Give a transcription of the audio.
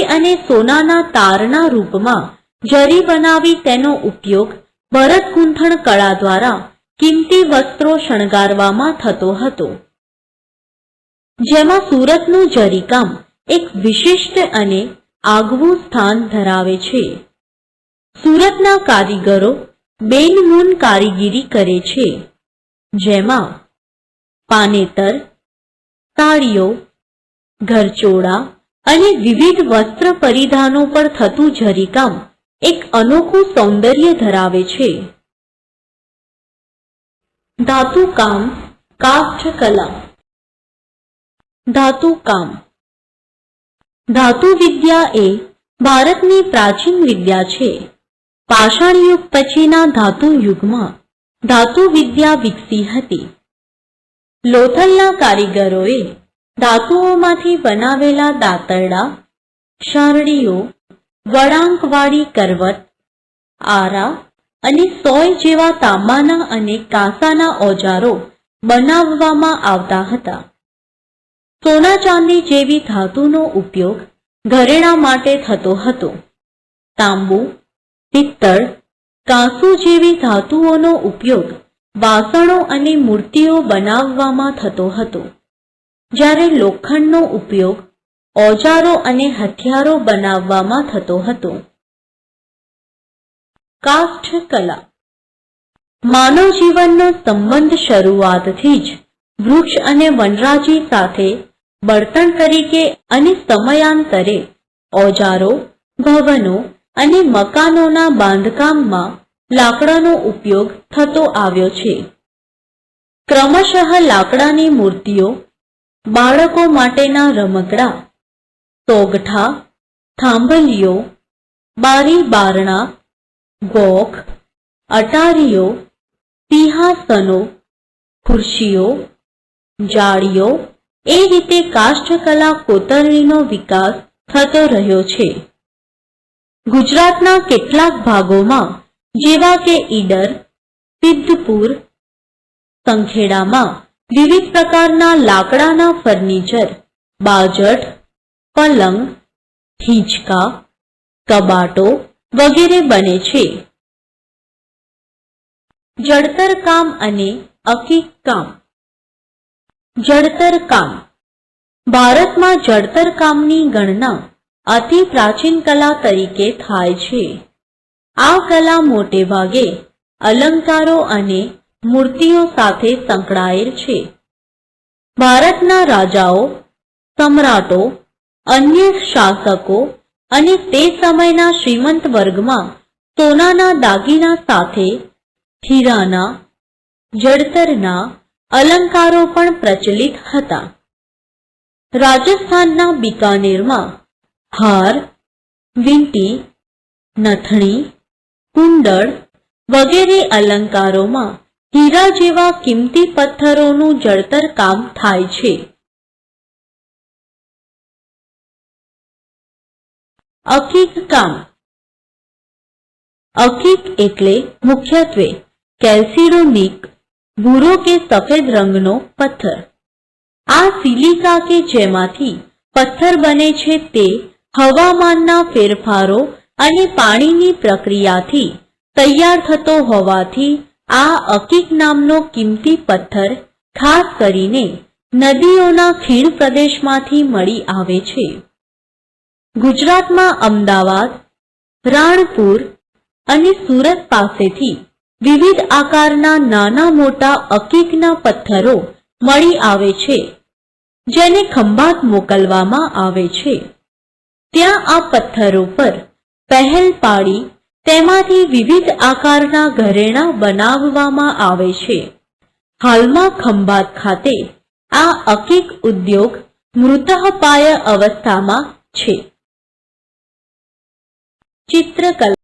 ચાંદી અને સોનાના તારના રૂપમાં જરી બનાવી તેનો ઉપયોગ ભરત ગૂંથણ કળા દ્વારા કિંમતી વસ્ત્રો શણગારવામાં થતો હતો. જેમાં સુરતનું જરીકામ એક વિશિષ્ટ અને આગવું સ્થાન ધરાવે છે. સુરતના કારીગરો બેનમૂન કારીગીરી કરે છે. જેમાં પાનેતર, તાળીઓ, ઘરચોળા અને વિવિધ વસ્ત્ર પરિધાનો પર થતું જરીકામ એક અનોખું સૌંદર્ય ધરાવે છે. ધાતુકામ કાષ્ઠ કલા. ધાતુકામ ધાતુ વિદ્યા એ ભારતની પ્રાચીન વિદ્યા છે. પાષાણ યુગ પછીના ધાતુ યુગમાં ધાતુ વિદ્યા વિકસી હતી. લોથલના કારીગરોએ ધાતુઓમાંથી બનાવેલા દાંતરડા શારડીઓ વળાંકવાળી કરવત, આરા અને સોય જેવા તાંબાના અને કાંસાના ઓજારો બનાવવામાં આવતા હતા. સોના ચાંદી જેવી ધાતુનો ઉપયોગ ઘરેણા માટે થતો હતો. તાંબુ, પિત્તળ, કાંસુ જેવી ધાતુઓનો ઉપયોગ વાસણો અને મૂર્તિઓ બનાવવામાં થતો હતો. જ્યારે લોખંડનો ઉપયોગ ઓજારો અને હથિયારો બનાવવામાં થતો હતો. કાષ્ઠ કલા. માનવ જીવનનો સંબંધ શરૂઆતથી જ વૃક્ષ અને વનરાજી સાથે બળતણ તરીકે અને સમયાંતરે ઓજારો ભવનો અને મકાનોના બાંધકામમાં લાકડાનો ઉપયોગ થતો આવ્યો છે. ક્રમશઃ લાકડાની મૂર્તિઓ બાળકો માટેના રમકડા, તોગઠા, થાંભલીઓ, બારી બારણા ગોખ અટારીઓ, સિંહાસનો, ખુરશીઓ, જાળીઓ, એ રીતે કાષ્ઠકલા કોતરણીનો વિકાસ થતો રહ્યો છે. ગુજરાતના કેટલાક ભાગોમાં, જેવા કે ઈડર, સિદ્ધપુર, સંખેડામાં વિવિધ પ્રકારના લાકડાના ફર્નિચર, બાજટ, પલંગ હિંચકા કબાટો વગેરે બને છે. જડતર કામ અને અકીક કામ. જડતર કામ. ભારતમાં જડતર કામની ગણના અતિ પ્રાચીન કલા તરીકે થાય છે. આ કલા મોટે ભાગે અલંકારો અને મૂર્તિઓ સાથે સંકળાયેલ છે. ભારતના રાજાઓ, સમ્રાટો, અન્ય શાસકો અને તે સમયના શ્રીમંત વર્ગમાં સોનાના દાગીના સાથે હીરાના, જડતરના અલંકારો પણ પ્રચલિત હતા. રાજસ્થાનના બિકાનેરમાં હાર, વીંટી, નથણી, કુંડળ વગેરે અલંકારોમાં હીરા જેવા કિંમતી પથ્થરોનું જળતર કામ થાય છે. અકીક કામ. અકીક એટલે મુખ્યત્વે કેલ્સિડોનિક ભૂરો કે સફેદ રંગનો પથ્થર. આ સિલિકા કે જેમાંથી પથ્થર બને છે તે હવામાનના ફેરફારો અને પાણીની પ્રક્રિયાથી તૈયાર થતો હોવાથી આ અકીક નામનો કિંમતી પથ્થર ખાસ કરીને નદીઓના ખીણ પ્રદેશમાંથી મળી આવે છે. ગુજરાતમાં અમદાવાદ, રાણપુર અને સુરત પાસેથી વિવિધ આકારના નાના મોટા અકીકના પથ્થરો મળી આવે છે, જેને ખંભાત મોકલવામાં આવે છે. ત્યાં આ પથ્થરો પર પહેલ પાડી તેમાંથી વિવિધ આકારના ઘરેણાં બનાવવામાં આવે છે. હાલમાં ખંભાત ખાતે આ અકીક ઉદ્યોગ મૃતઃપાય અવસ્થામાં છે. ચિત્રકલા